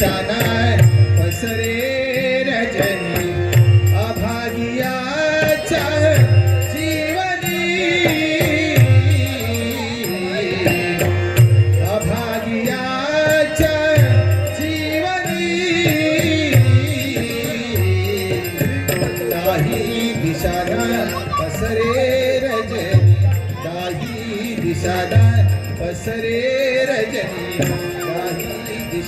पसरे रजनी अभागियाच्या जीवनी। अभागियाच्या जीवनी। काही दिशाना पसरे रजनी। काही दिशाना पसरे रजनी। काही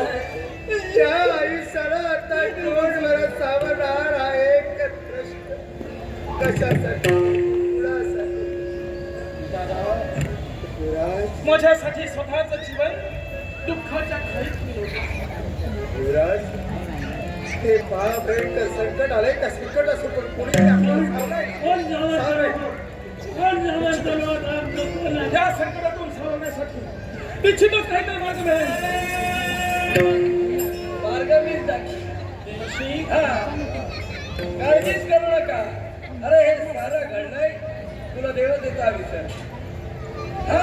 माझ्यासाठी स्वतःचं जीवन दुःखाच्या युवराज हे महाभयंकर संकट आलंय त्या संकट असो पण कोणी या संकटातून सावरण्यासाठी निश्चितच काहीतरी मार्ग मिळेल मार्ग मी दाखी हा। काळजीच करू नका अरे हे सारं घडलंय. तुला देवतेचा विचार. हा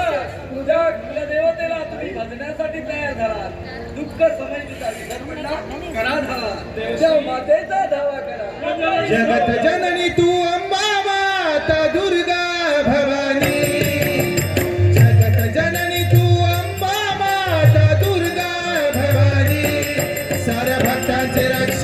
तुझ्या तुझ्या देवतेला तुम्ही भजण्यासाठी तयार झाला. दुःख समजण्याचा विचार म्हणला करा धावा. तुझ्या मातेचा धावा करा. जगत जननी तू अंबा माता दुर्गा भवानी. जगत साऱ्या भक्तांचे रक्षण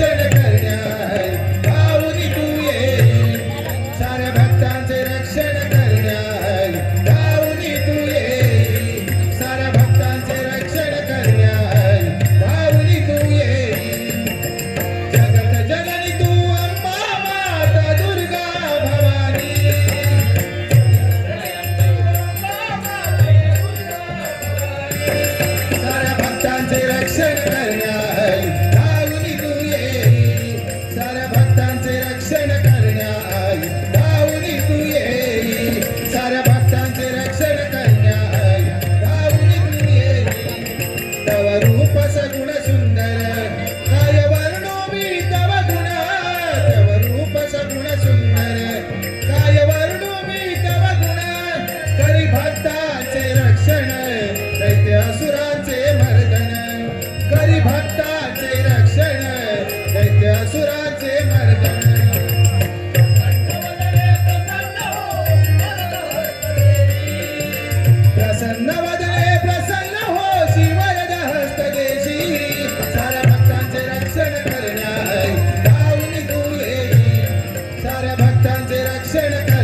Hey,